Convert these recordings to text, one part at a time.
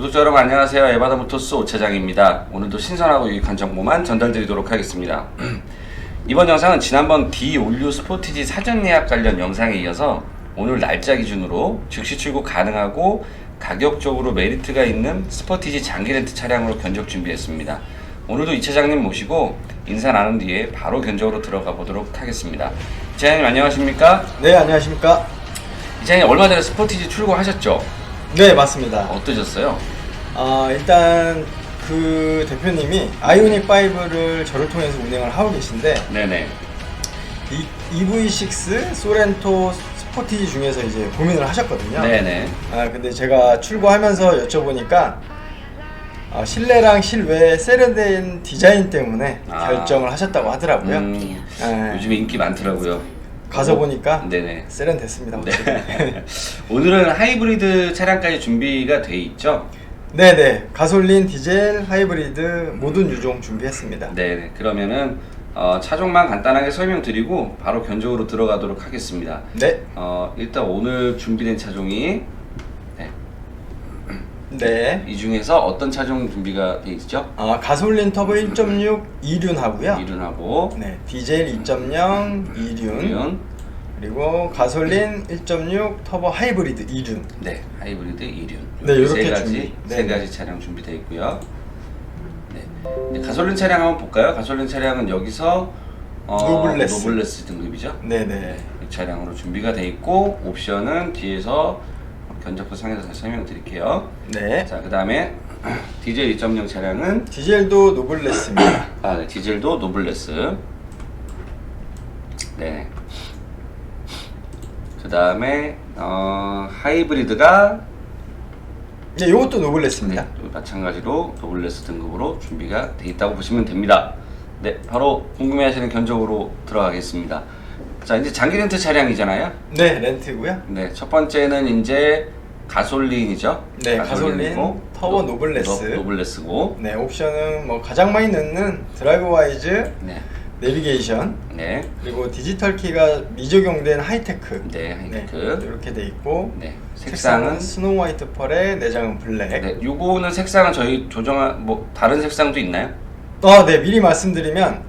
구독자 여러분 안녕하세요. 에바다 모토스 오차장입니다. 오늘도 신선하고 유익한 정보만 전달드리도록 하겠습니다. 이번 영상은 지난번 D 올류 스포티지 사전 예약 관련 영상에 이어서 오늘 날짜 기준으로 즉시 출고 가능하고 가격적으로 메리트가 있는 스포티지 장기 렌트 차량으로 견적 준비했습니다. 오늘도 이 차장님 모시고 인사 나눈 뒤에 바로 견적으로 들어가 보도록 하겠습니다. 이차장님 안녕하십니까? 네, 안녕하십니까? 이차장님 얼마 전에 스포티지 출고하셨죠? 네, 맞습니다. 어떠셨어요? 아, 일단 그 대표님이 아이오닉 5를 저를 통해서 운행을 하고 계신데 네네. 이 EV6 소렌토 스포티지 중에서 이제 고민을 하셨거든요. 네네. 아, 근데 제가 출고하면서 여쭤보니까 아, 실내랑 실외 세련된 디자인 때문에 아. 결정을 하셨다고 하더라고요. 음, 네. 요즘에 인기 많더라고요. 가서 보니까 네네. 세련됐습니다. 네. 오늘은 하이브리드 차량까지 준비가 돼 있죠? 네, 네. 가솔린, 디젤, 하이브리드 모든 유종 준비했습니다. 네네. 그러면은 어, 차종만 간단하게 설명드리고 바로 견적으로 들어가도록 하겠습니다. 네. 어, 일단 오늘 준비된 차종이 네, 네. 이 중에서 어떤 차종 준비가 돼 있죠? 아, 가솔린 터보 1.6 이륜하고요. 이륜하고 네, 디젤 2.0 이륜, 이륜, 그리고 가솔린 1.6 터보 하이브리드 이륜. 네 하이브리드 이륜 네, 이렇게 세 가지 준비. 세 네. 가지 차량 준비되어 있고요. 네. 이제 가솔린 차량 한번 볼까요? 가솔린 차량은 여기서 어, 노블레스. 노블레스 등급이죠. 네, 네. 이 차량으로 준비가 돼 있고 옵션은 뒤에서 견적표 상에서 다시 설명드릴게요. 네. 자, 그 다음에 디젤 2.0 차량은 디젤도 노블레스입니다. 아, 네, 디젤도 노블레스. 네. 그 다음에 어, 하이브리드가 네, 이것도 노블레스입니다. 네, 또 마찬가지로 노블레스 등급으로 준비가 돼 있다고 보시면 됩니다. 네, 바로 궁금해하시는 견적으로 들어가겠습니다. 자, 이제 장기 렌트 차량이잖아요. 네, 렌트고요. 네, 첫 번째는 이제 가솔린이죠. 네, 가솔린, 터보 노- 노블레스. 노- 노블레스고. 네, 옵션은 뭐 가장 많이 넣는 드라이브 와이즈, 네, 내비게이션, 네, 그리고 디지털 키가 미적용된 하이테크. 네, 하이테크. 이렇게 돼 있고 네, 색상은 색상은 스노우 화이트 펄에 내장은 블랙. 네, 요거는 색상은 저희 조정한 뭐 다른 색상도 있나요? 어, 네, 미리 말씀드리면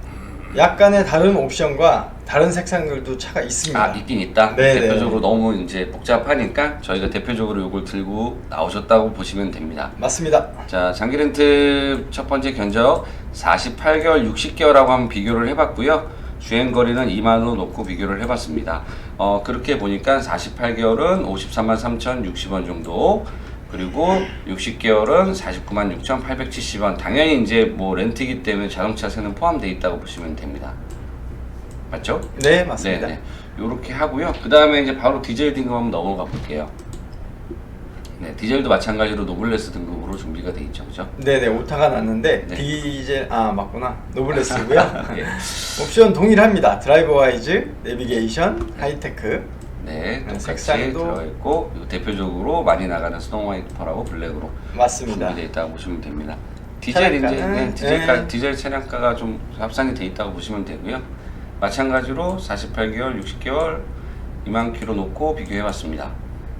약간의 다른 옵션과 다른 색상들도 차가 있습니다. 아, 있긴 있다. 네, 대표적으로 네. 너무 이제 복잡하니까 저희가 대표적으로 요걸 들고 나오셨다고 보시면 됩니다. 맞습니다. 자, 장기 렌트 첫 번째 견적 48개월, 60개월하고 한번 비교를 해봤고요. 주행 거리는 2만으로 놓고 비교를 해봤습니다. 어, 그렇게 보니까 48개월은 53만 3,060원 정도, 그리고 60개월은 49만 6,870원. 당연히 이제 뭐 렌트이기 때문에 자동차세는 포함되어 있다고 보시면 됩니다. 맞죠? 네, 맞습니다. 네, 네. 요렇게 하고요. 그 다음에 이제 바로 디젤 등급 한번 넘어가 볼게요. 네, 디젤도 마찬가지로 노블레스 등급으로 준비가 돼 있죠, 그죠? 네, 네, 오타가 났는데 네. 디젤 아 맞구나 노블레스고요. 예. 옵션 동일합니다. 드라이버 와이즈, 내비게이션, 하이테크. 네, 똑같이 색상도- 들어가 있고 그리고 대표적으로 많이 나가는 스노우 화이트펄하고 블랙으로 맞습니다. 준비되어 있다고 보시면 됩니다. 디젤 이제 차량가는- 네, 디젤가 네. 디젤 차량가가 좀 합산이 돼 있다고 보시면 되고요. 마찬가지로 48개월, 60개월 2만 킬로 놓고 비교해봤습니다.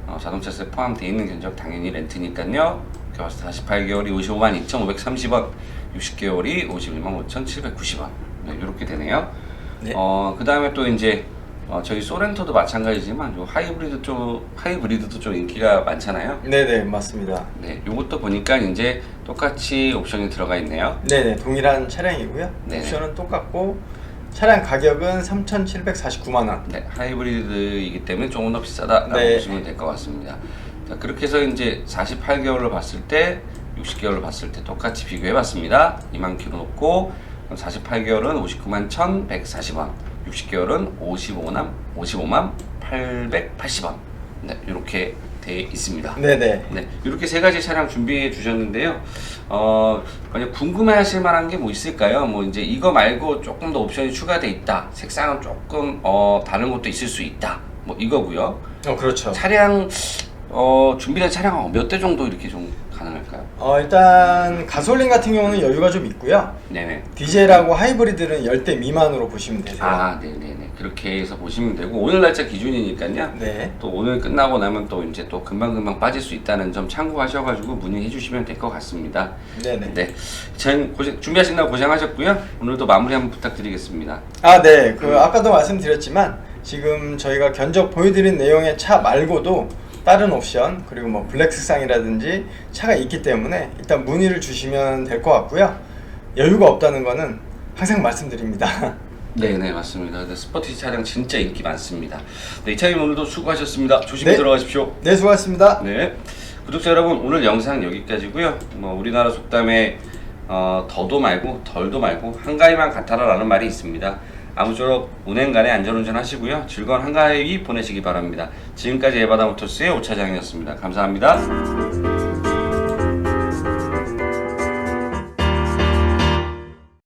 어, 자동차세 포함되어 있는 견적 당연히 렌트니까요. 이렇게 봤을 때 48개월이 55만 2,530원, 60개월이 51만 5,790원. 네, 이렇게 되네요. 네. 어, 그 다음에 또 이제 어, 저희 소렌토도 마찬가지지만 요 하이브리드 쪽 하이브리드도 좀 인기가 많잖아요. 네, 네, 맞습니다. 네, 요것도 보니까 이제 똑같이 옵션이 들어가 있네요. 네, 네, 동일한 차량이고요. 네. 옵션은 똑같고 차량 가격은 3,749만 원. 네, 하이브리드이기 때문에 조금 더 비싸다라고 네. 보시면 될 것 같습니다. 자, 그렇게 해서 이제 48개월로 봤을 때, 60개월로 봤을 때 똑같이 비교해봤습니다. 2만 킬로 놓고 48개월은 59만 1,140원, 60개월은 55만 55만 880원. 네, 이렇게 돼 있습니다. 네, 네. 네, 이렇게 세 가지 차량 준비해 주셨는데요. 어, 만약 궁금해하실 만한 게 뭐 있을까요? 뭐 이제 이거 말고 조금 더 옵션이 추가돼 있다. 색상은 조금 어, 다른 것도 있을 수 있다. 뭐 이거고요. 어, 그렇죠. 차량 어, 준비된 차량 몇 대 정도 이렇게 좀 가능할까요? 어, 일단 가솔린 같은 경우는 여유가 좀 있고요. 네네. 디젤하고 하이브리드는 10대 미만으로 보시면 되세요. 아, 네네네. 그렇게 해서 보시면 되고 오늘 날짜 기준이니까요. 네. 또 오늘 끝나고 나면 또 이제 또 금방 금방 빠질 수 있다는 점 참고하셔가지고 문의해 주시면 될 것 같습니다. 네네. 네. 전 고생, 준비하시느라 고생하셨고요. 오늘도 마무리 한번 부탁드리겠습니다. 아, 네. 그 아까도 말씀드렸지만 지금 저희가 견적 보여드린 내용의 차 말고도 다른 옵션 그리고 뭐 블랙 색상이라든지 차가 있기 때문에 일단 문의를 주시면 될 것 같고요. 여유가 없다는 거는 항상 말씀드립니다. 네네 맞습니다. 네, 스포티지 차량 진짜 인기 많습니다. 네, 이차님 오늘도 수고하셨습니다. 조심히 네. 들어가십시오. 네, 수고하셨습니다. 네. 구독자 여러분 오늘 영상 여기까지고요. 뭐 우리나라 속담에 어, 더도 말고 덜도 말고 한가위만 같아라라는 말이 있습니다. 아무쪼록 운행간에 안전운전 하시고요. 즐거운 한가위 보내시기 바랍니다. 지금까지 에바다 모터스의 오차장이었습니다. 감사합니다.